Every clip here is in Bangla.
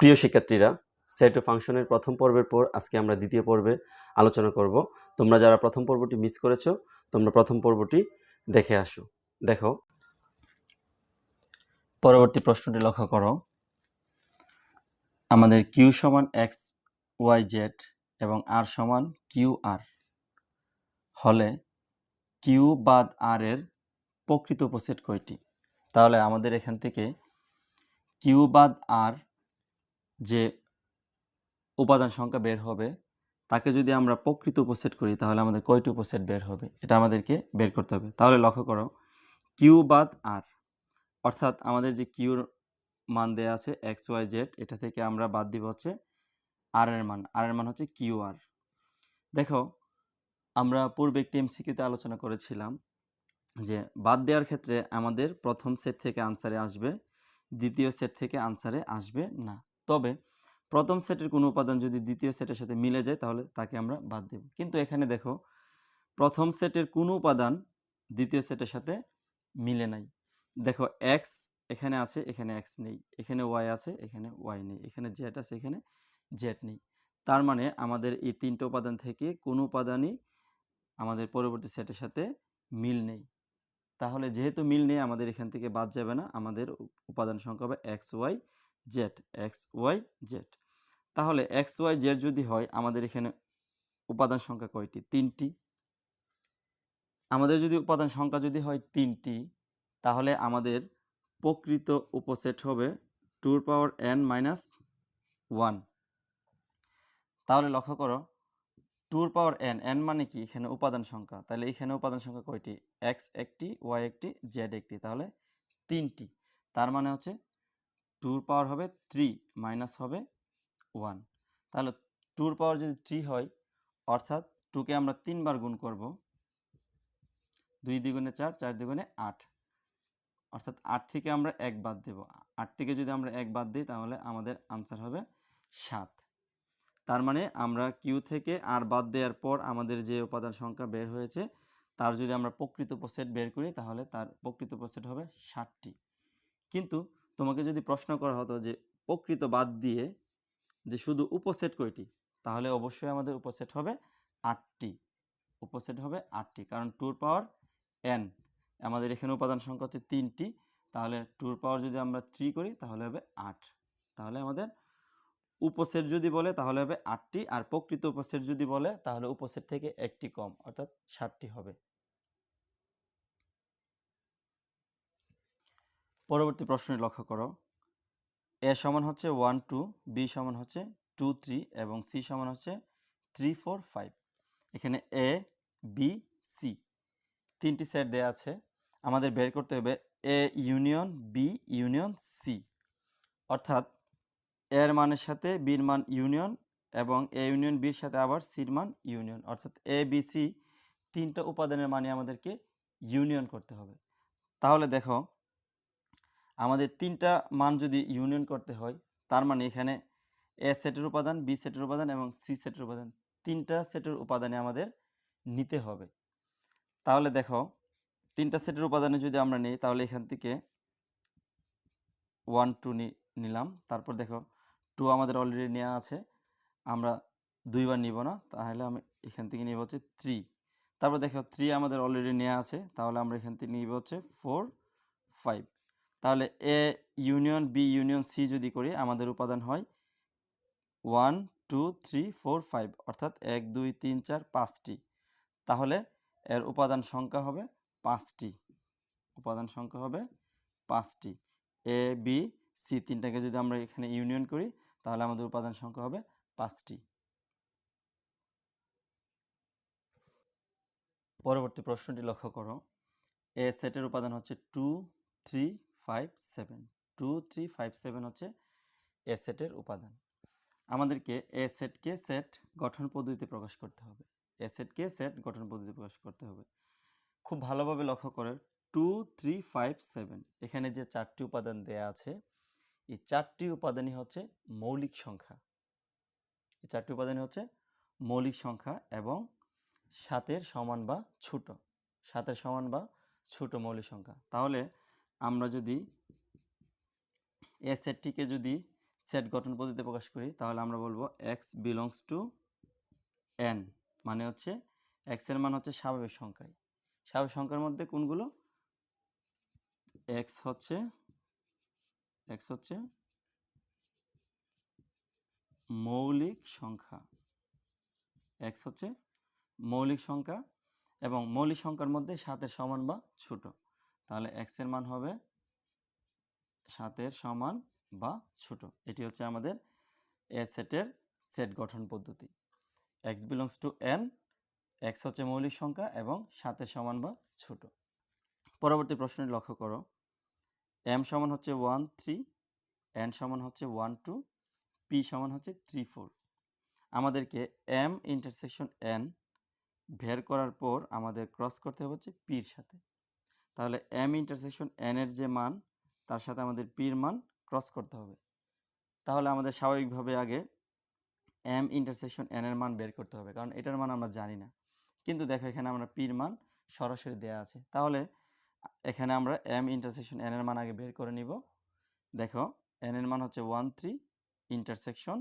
প্রিয় শিক্ষার্থীরা সেট ফাংশনের প্রথম পর্বের পর আজকে আমরা দ্বিতীয় পর্বে আলোচনা করব। তোমরা যারা প্রথম পর্বটি মিস করেছ, তোমরা প্রথম পর্বটি দেখে আসো। দেখো। পরবর্তী প্রশ্নটি লক্ষ্য করো। আমাদের কিউ সমান এক্স ওয়াই জেড এবং আর সমান কিউ আর হলে কিউ বাদ আর এর প্রকৃত উপসেট কয়টি? তাহলে আমাদের এখান থেকে কিউ বাদ আর যে উপাদান সংখ্যা বের হবে, তাকে যদি আমরা প্রকৃত উপসেট করি, তাহলে আমাদের কয়টি উপসেট বের হবে? এটা আমাদেরকে বের করতে হবে। তাহলে লক্ষ্য করো কিউ বাদ আর অর্থাৎ আমাদের যে কিউর মান দেয়া আছে এক্স ওয়াই জেড এটা থেকে আমরা বাদ দিব হচ্ছে আর এর মান। আর এর মান হচ্ছে কিউ আর দেখো, আমরা পূর্বে একটি এমসিকিউতে আলোচনা করেছিলাম যে বাদ দেওয়ার ক্ষেত্রে আমাদের প্রথম সেট থেকে আনসারে আসবে, দ্বিতীয় সেট থেকে আনসারে আসবে না। তবে প্রথম সেটের কোনো উপাদান যদি দ্বিতীয় সেটের সাথে মিলে যায়, তাহলে তাকে আমরা বাদ দেব। কিন্তু এখানে দেখো, প্রথম সেটের কোনো উপাদান দ্বিতীয় সেটের সাথে মিলে নাই। দেখো এক্স এখানে আছে, এখানে এক্স নেই। এখানে ওয়াই আছে, এখানে ওয়াই নেই। এখানে জেড আছে, এখানে জেড নেই। তার মানে আমাদের এই তিনটে উপাদান থেকে কোনো উপাদানই আমাদের পরবর্তী সেটের সাথে মিল নেই। তাহলে যেহেতু মিল নেই, আমাদের এখান থেকে বাদ যাবে না। আমাদের উপাদান সংখ্যা হবে x y z x y z তাহলে এক্স ওয়াই জেড যদি হয়, আমাদের এখানে উপাদান সংখ্যা কয়টি? তিনটি। আমাদের যদি উপাদান সংখ্যা যদি হয় তিনটি, তাহলে আমাদের প্রকৃত উপসেট হবে টুর পাওয়ার এন মাইনাস ওয়ান তাহলে লক্ষ্য করো টুর পাওয়ার এন এন মানে কি? এখানে উপাদান সংখ্যা। তাহলে এখানে উপাদান সংখ্যা কয়টি? এক্স একটি ওয়াই একটি জেড একটি। তাহলে তিনটি। তার মানে হচ্ছে টুর পাওয়ার হবে থ্রি মাইনাস হবে ওয়ান তাহলে টুর পাওয়ার যদি থ্রি হয়, অর্থাৎ টুকে আমরা তিনবার গুণ করব, দুই দ্বিগুণে চার চার দ্বিগুণে আট। অর্থাৎ আট থেকে আমরা এক বাদ দেব। আট থেকে যদি আমরা এক বাদ দিই, তাহলে আমাদের আনসার হবে সাত। তার মানে আমরা কিউ থেকে আর বাদ দেওয়ার পর আমাদের যে উপাদান সংখ্যা বের হয়েছে, তার যদি আমরা প্রকৃত উপসেট বের করি, তাহলে তার প্রকৃত উপসেট হবে ষাটটি। কিন্তু তোমাকে যদি প্রশ্ন করা হতো যে প্রকৃত বাদ দিয়ে যে শুধু উপসেট কয়টি, তাহলে অবশ্যই আমাদের উপসেট হবে আটটি। উপসেট হবে আটটি, কারণ টুর পাওয়ার এন আমাদের এখানে উপাদান সংখ্যা হচ্ছে তিনটি, তাহলে টুর পাওয়ার যদি আমরা থ্রি করি, তাহলে হবে আট। তাহলে আমাদের উপসেট যদি বলে, তাহলে হবে আটটি, আর প্রকৃত উপসেট যদি বলে, তাহলে উপসেট থেকে একটি কম, অর্থাৎ ষাটটি হবে। পরবর্তী প্রশ্নে লক্ষ্য করো। এ সমান হচ্ছে ওয়ান টু বি সমান হচ্ছে টু থ্রি এবং সি সমান হচ্ছে থ্রি ফোর ফাইভ এখানে এ বি সি তিনটি সেট দেওয়া আছে। আমাদের বের করতে হবে A union B union C অর্থাৎ এর মানের সাথে বির মান ইউনিয়ন এবং এ ইউনিয়ন বির সাথে আবার সির মান ইউনিয়ন অর্থাৎ এ বি সি তিনটা উপাদানের মানে আমাদেরকে ইউনিয়ন করতে হবে। তাহলে দেখো আমাদের তিনটা মান যদি ইউনিয়ন করতে হয়, তার মানে এখানে এ সেটের উপাদান বি সেটের উপাদান এবং সি সেটের উপাদান, তিনটা সেটের উপাদানে আমাদের নিতে হবে। তাহলে দেখো, তিনটা সেটের উপাদানে যদি আমরা নিই, তাহলে এখান থেকে ওয়ান টু নিলাম। তারপর দেখো টু আমাদের অলরেডি নেওয়া আছে। আমরা দুইবার নিব না, তাহলে আমি এখান থেকে নিব হচ্ছে থ্রি তারপর দেখো থ্রি আমাদের অলরেডি নেওয়া আছে, তাহলে আমরা এখান থেকে নিব হচ্ছে ফোর ফাইভ তাহলে A union B union C যদি করি আমাদের উপাদান হয় one two three four five অর্থাৎ এক, দুই, তিন, চার, পাঁচটি। তাহলে এর উপাদান সংখ্যা হবে পাঁচটি। উপাদান সংখ্যা হবে পাঁচটি। এ বি সি তিনটাকে যদি আমরা এখানে ইউনিয়ন করি, তাহলে আমাদের উপাদান সংখ্যা হবে পাঁচটি। পরবর্তী প্রশ্নটি লক্ষ্য করো। এ সেটের উপাদান হচ্ছে two three five seven two three five seven হচ্ছে এ সেটের উপাদান। আমাদেরকে এ সেটকে সেট গঠন পদ্ধতিতে প্রকাশ করতে হবে। এ সেটকে সেট গঠন পদ্ধতিতে প্রকাশ করতে হবে। খুব ভালোভাবে লক্ষ্য করে টু থ্রি ফাইভ সেভেন এখানে যে চারটি উপাদান দেয়া আছে, এই চারটি উপাদানই হচ্ছে মৌলিক সংখ্যা। এই চারটি উপাদানই হচ্ছে মৌলিক সংখ্যা এবং সাতের সমান বা ছোট, সাতের সমান বা ছোট মৌলিক সংখ্যা। তাহলে আমরা যদি এ সেটটিকে যদি সেট গঠন পদ্ধতিতে প্রকাশ করি, তাহলে আমরা বলব এক্স বিলংস টু এন মানে হচ্ছে এক্সের মান হচ্ছে স্বাভাবিক সংখ্যায়। স্বাভাবিক সংখ্যার মধ্যে কোনগুলো? এক্স হচ্ছে এক্স হচ্ছে মৌলিক সংখ্যা। এক্স হচ্ছে মৌলিক সংখ্যা এবং মৌলিক সংখ্যার মধ্যে সাতের সমান বা ছোট। তাহলে এক্সের মান হবে সাতের সমান বা ছোট। এটি হচ্ছে আমাদের এ সেটের সেট গঠন পদ্ধতি। X belongs to N x হচ্ছে মৌলিক সংখ্যা এবং সাতের সমান বা ছোট। পরবর্তী প্রশ্নটি লক্ষ্য করো। এম সমান হচ্ছে ওয়ান থ্রি এন সমান হচ্ছে ওয়ান টু পি সমান হচ্ছে থ্রি ফোর আমাদেরকে এম ইন্টারসেকশন এন বের করার পর আমাদের ক্রস করতে হবে হচ্ছে পির সাথে। তাহলে এম ইন্টারসেকশন এন এর যে মান, তার সাথে আমাদের পির মান ক্রস করতে হবে। তাহলে আমাদের স্বাভাবিকভাবে আগে এম ইন্টারসেকশন এন এর মান বের করতে হবে, কারণ এটার মান আমরা জানি না। কিন্তু দেখো এখানে আমরা পির মান সরাসরি দেয়া আছে। তাহলে এখানে আমরা এম ইন্টারসেকশন এন এর মান আগে বের করে নিব। দেখো এন এর মান হচ্ছে ওয়ান থ্রি ইন্টারসেকশন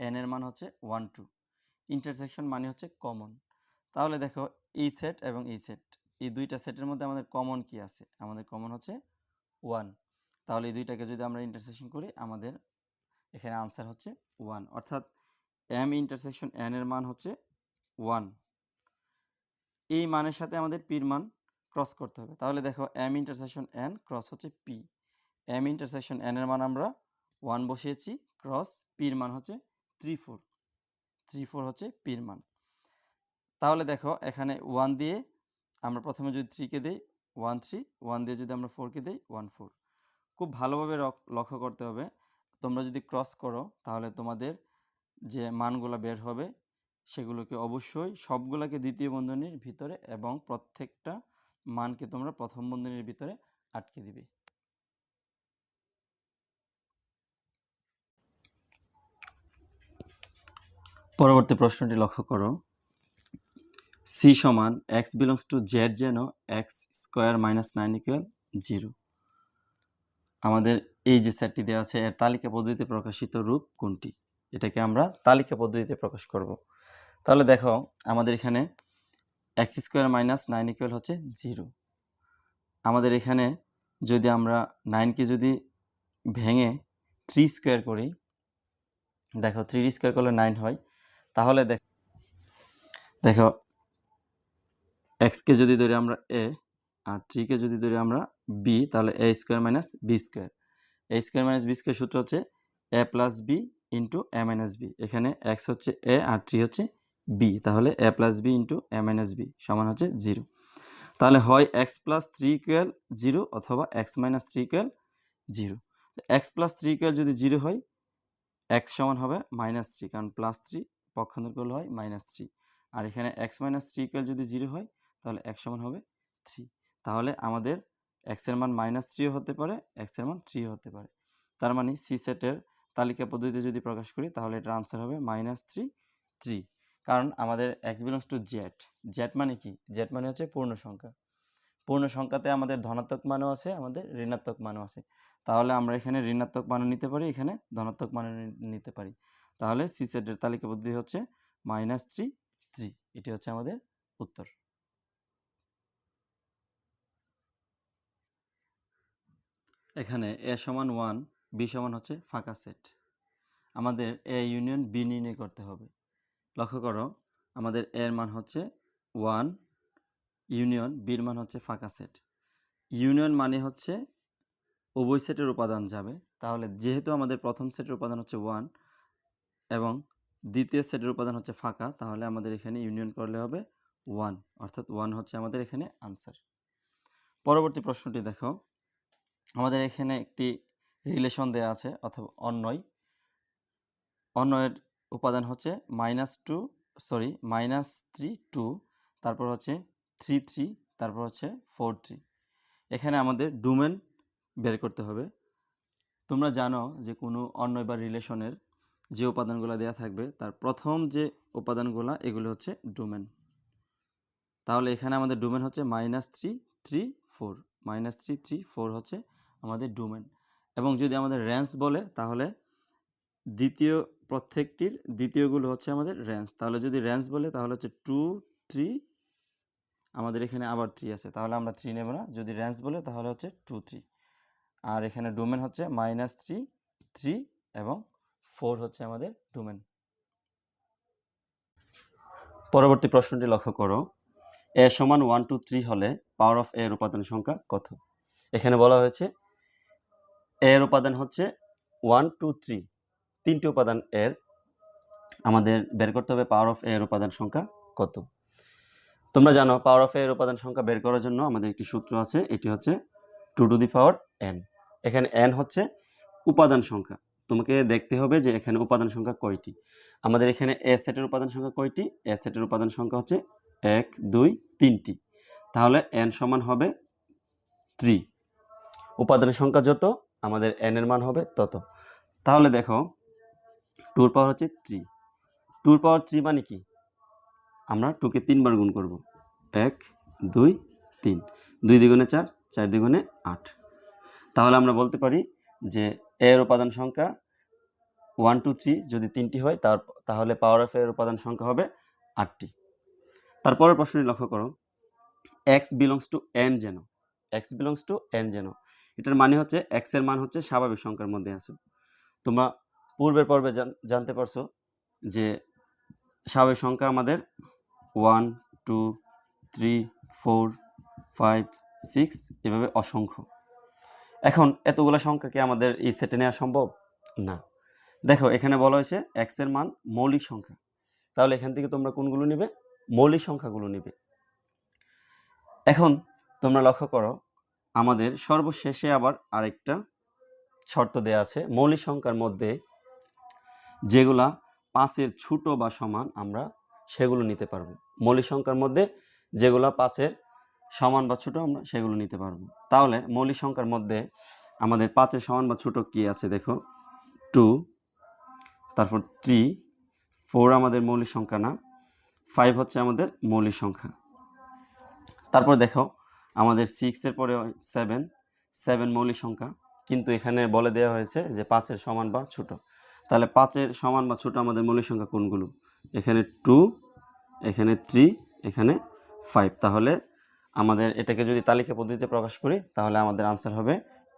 এন এর মান হচ্ছে ওয়ান টু ইন্টারসেকশন মানে হচ্ছে কমন তাহলে দেখো ই সেট এবং ই সেট এই দুইটা সেটের মধ্যে আমাদের কমন কি আছে। আমাদের কমন হচ্ছে ওয়ান তাহলে এই দুইটাকে যদি আমরা ইন্টারসেকশন করি, আমাদের এখানে আনসার হচ্ছে ওয়ান অর্থাৎ এম ইন্টারসেকশন এন এর মান হচ্ছে ওয়ান এই মানের সাথে আমাদের পির মান ক্রস করতে হবে। তাহলে দেখো এম ইন্টারসেকশন এন ক্রস হচ্ছে পি এম ইন্টারসেকশন এন এর মান আমরা ওয়ান বসিয়েছি ক্রস পির মান হচ্ছে থ্রি ফোর থ্রি ফোর হচ্ছে পির মান। তাহলে দেখো, এখানে ওয়ান দিয়ে আমরা প্রথমে যদি থ্রিকে দিই ওয়ান থ্রি ওয়ান দিয়ে যদি আমরা ফোরকে দিই ওয়ান ফোর খুব ভালোভাবে লক্ষ্য করতে হবে। তোমরা যদি ক্রস করো, তাহলে তোমাদের যে মানগুলো বের হবে, সেগুলোকে অবশ্যই সবগুলোকে দ্বিতীয় বন্ধনীর ভিতরে এবং প্রত্যেকটা মানকে তোমরা প্রথম বন্ধনীর ভিতরে আটকে দিবে। পরবর্তী প্রশ্নটি লক্ষ্য করো। সি সমান এক্স বিলংস টু জেড যেন x square minus nine equal zero আমাদের এই যে সেটটি দেওয়া আছে, এর তালিকা পদ্ধতিতে প্রকাশিত রূপ কোনটি? এটাকে আমরা তালিকা পদ্ধতিতে প্রকাশ করব। তাহলে দেখো, আমাদের এখানে x square minus nine equal হচ্ছে জিরো আমাদের এখানে যদি আমরা নাইনকে যদি ভেঙে থ্রি স্কোয়ার করি, দেখো থ্রি স্কোয়ার করলে নাইন হয়। তাহলে দেখ দেখো এক্সকে যদি ধরি আমরা এ আর থ্রিকে যদি ধরি আমরা বি তাহলে a square minus b square a square minus b square সূত্র হচ্ছে a plus b into a minus b এখানে এক্স হচ্ছে এ আর থ্রি হচ্ছে বি তাহলে a plus b into a minus b সমান হচ্ছে জিরো তাহলে হয় x plus three equal zero অথবা x minus three equal zero x plus three equal যদি জিরো হয় এক্স সমান হবে মাইনাস থ্রি কারণ প্লাস থ্রি পক্ষান্তর করলে হয় মাইনাস থ্রি আর এখানে এক্স মাইনাস থ্রি ইকুয়াল যদি জিরো হয় তাহলে এক্স সমান হবে থ্রি তাহলে আমাদের এক্সের মান মাইনাস থ্রিও হতে পারে এক্সের মান থ্রিও হতে পারে। তার মানে সি সেটের তালিকা পদ্ধতিতে যদি প্রকাশ করি, তাহলে এটার আনসার হবে মাইনাস থ্রি থ্রি কারণ আমাদের x belongs to Z Z মানে কি? জেড মানে হচ্ছে পূর্ণ সংখ্যা। পূর্ণ সংখ্যাতে আমাদের ধনাত্মক মানও আছে, আমাদের ঋণাত্মক মানও আছে। তাহলে আমরা এখানে ঋণাত্মক মানও নিতে পারি, এখানে ধনাত্মক মানও নিতে পারি। তাহলে সি সেটের তালিকা পদ্ধতি হচ্ছে মাইনাস থ্রি থ্রি এটি হচ্ছে আমাদের উত্তর। এখানে এ সমান ওয়ান, বি সমান হচ্ছে ফাঁকা সেট। আমাদের এ ইউনিয়ন বি নির্ণয় করতে হবে। লক্ষ্য করো, আমাদের এর মান হচ্ছে ওয়ান, ইউনিয়ন বির মান হচ্ছে ফাঁকা সেট। ইউনিয়ন মানে হচ্ছে উভয় সেটের উপাদান যাবে। তাহলে যেহেতু আমাদের প্রথম সেটের উপাদান হচ্ছে ওয়ান এবং দ্বিতীয় সেটের উপাদান হচ্ছে ফাঁকা, তাহলে আমাদের এখানে ইউনিয়ন করলে হবে ওয়ান। অর্থাৎ ওয়ান হচ্ছে আমাদের এখানে আনসার। পরবর্তী প্রশ্নটি দেখো। আমাদের এখানে একটি রিলেশন দেয়া আছে অথবা অন্যয়। অন্যয়ের উপাদান হচ্ছে minus two sorry minus three two তারপর হচ্ছে থ্রি থ্রি তারপর হচ্ছে ফোর থ্রি এখানে আমাদের ডোমেন বের করতে হবে। তোমরা জানো যে কোনো অন্যয় বা রিলেশনের যে উপাদানগুলো দেওয়া থাকবে, তার প্রথম যে উপাদানগুলো, এগুলো হচ্ছে ডোমেন তাহলে এখানে আমাদের ডোমেন হচ্ছে minus three three four minus three three four হচ্ছে আমাদের ডোমেন। এবং যদি আমাদের রেঞ্জ বলে, তাহলে দ্বিতীয় প্রত্যেকটির দ্বিতীয়গুলো হচ্ছে আমাদের রেঞ্জ তাহলে যদি রেঞ্জ বলে, তাহলে হচ্ছে টু থ্রি আমাদের এখানে আবার থ্রি আছে। তাহলে আমরা থ্রি নেব না। যদি রেঞ্জ বলে, তাহলে হচ্ছে টু থ্রি আর এখানে ডোমেন হচ্ছে মাইনাস থ্রি থ্রি এবং ফোর হচ্ছে আমাদের ডোমেন। পরবর্তী প্রশ্নটি লক্ষ্য করো। এ সমান ওয়ান টু থ্রি হলে পাওয়ার অফ এর উপাদান সংখ্যা কত? এখানে বলা হয়েছে এর উপাদান হচ্ছে ওয়ান টু থ্রি তিনটি উপাদান এর আমাদের বের করতে হবে পাওয়ার অফ এর উপাদান সংখ্যা কত? তোমরা জানো পাওয়ার অফ এর উপাদান সংখ্যা বের করার জন্য আমাদের একটি সূত্র আছে, এটি হচ্ছে two to the power n এখানে এন হচ্ছে উপাদান সংখ্যা। তোমাকে দেখতে হবে যে এখানে উপাদান সংখ্যা কয়টি? আমাদের এখানে এ সেটের উপাদান সংখ্যা কয়টি? এ সেটের উপাদান সংখ্যা হচ্ছে এক, দুই, তিনটি। তাহলে এন সমান হবে থ্রি উপাদানের সংখ্যা যত আমাদের এন এর মান হবে তত। তাহলে দেখো, টুর পাওয়ার হচ্ছে থ্রি টুর পাওয়ার থ্রি মানে কি? আমরা টুকে তিনবার গুণ করব। এক, দুই, তিন। দুই দ্বিগুণে চার চার দ্বিগুণে আট। তাহলে আমরা বলতে পারি যে এর উপাদান সংখ্যা ওয়ান টু থ্রি যদি তিনটি হয়, তার, তাহলে পাওয়ার অফ এর উপাদান সংখ্যা হবে আটটি। তারপরের প্রশ্নটি লক্ষ্য করো। এক্স বিলংস টু এন যেন। এক্স বিলংস টু এন যেন। এটার মানে হচ্ছে এক্সের মান হচ্ছে স্বাভাবিক সংখ্যার মধ্যে আছে। তোমরা পূর্বের পর্বে জানতে পারছ যে স্বাভাবিক সংখ্যা আমাদের one two three four five six এভাবে অসংখ্য। এখন এতগুলো সংখ্যাকে আমাদের এই সেটে নেওয়া সম্ভব? না। দেখো, এখানে বলা হয়েছে এক্সের মান মৌলিক সংখ্যা। তাহলে এখান থেকে তোমরা কোনগুলো নিবে? মৌলিক সংখ্যাগুলো নিবে। এখন তোমরা লক্ষ্য করো আমাদের সর্বশেষে আবার আরেকটা শর্ত দেয়া আছে। মৌলিক সংখ্যার মধ্যে যেগুলা পাঁচের ছোট বা সমান আমরা সেগুলো নিতে পারব। মৌলিক সংখ্যার মধ্যে যেগুলা পাঁচের সমান বা ছোট আমরা সেগুলো নিতে পারব। তাহলে মৌলিক সংখ্যার মধ্যে আমাদের পাঁচের সমান বা ছোট কি আছে দেখো? টু তারপর থ্রি ফোর আমাদের মৌলিক সংখ্যা না। ফাইভ হচ্ছে আমাদের মৌলিক সংখ্যা। তারপর দেখো আমাদের সিক্সের পরে সেভেন সেভেন মৌলিক সংখ্যা। কিন্তু এখানে বলে দেওয়া হয়েছে যে পাঁচের সমান বা ছোট। তাহলে পাঁচের সমান বা ছোট আমাদের মৌলিক সংখ্যা কোনগুলো? এখানে টু এখানে থ্রি এখানে ফাইভ তাহলে আমাদের এটাকে যদি তালিকা পদ্ধতিতে প্রকাশ করি, তাহলে আমাদের আনসার হবে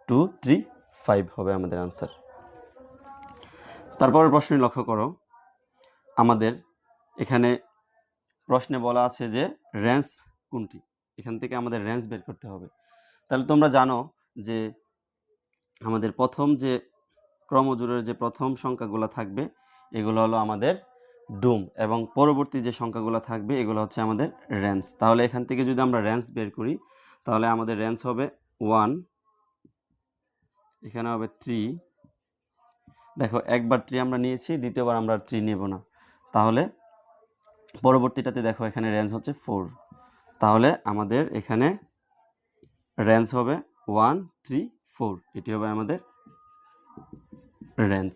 টু থ্রি ফাইভ হবে আমাদের আনসার তারপরের প্রশ্নটি লক্ষ্য করো। আমাদের এখানে প্রশ্নে বলা আছে যে রেঞ্জ কোনটি? এখান থেকে আমাদের রেঞ্জ বের করতে হবে। তাহলে তোমরা জানো যে আমাদের প্রথম যে ক্রমজোড়ের যে প্রথম সংখ্যাগুলো থাকবে, এগুলো হলো আমাদের ডুম এবং পরবর্তী যে সংখ্যাগুলো থাকবে, এগুলো হচ্ছে আমাদের রেঞ্জ তাহলে এখান থেকে যদি আমরা রেঞ্জ বের করি, তাহলে আমাদের রেঞ্জ হবে ওয়ান এখানে হবে থ্রি দেখো, একবার ট্রি আমরা নিয়েছি, দ্বিতীয়বার আমরা ট্রি নেব না। তাহলে পরবর্তীটাতে দেখো এখানে রেঞ্জ হচ্ছে ফোর তাহলে আমাদের এখানে রেঞ্জ হবে ওয়ান থ্রি ফোর এটি হবে আমাদের রেঞ্জ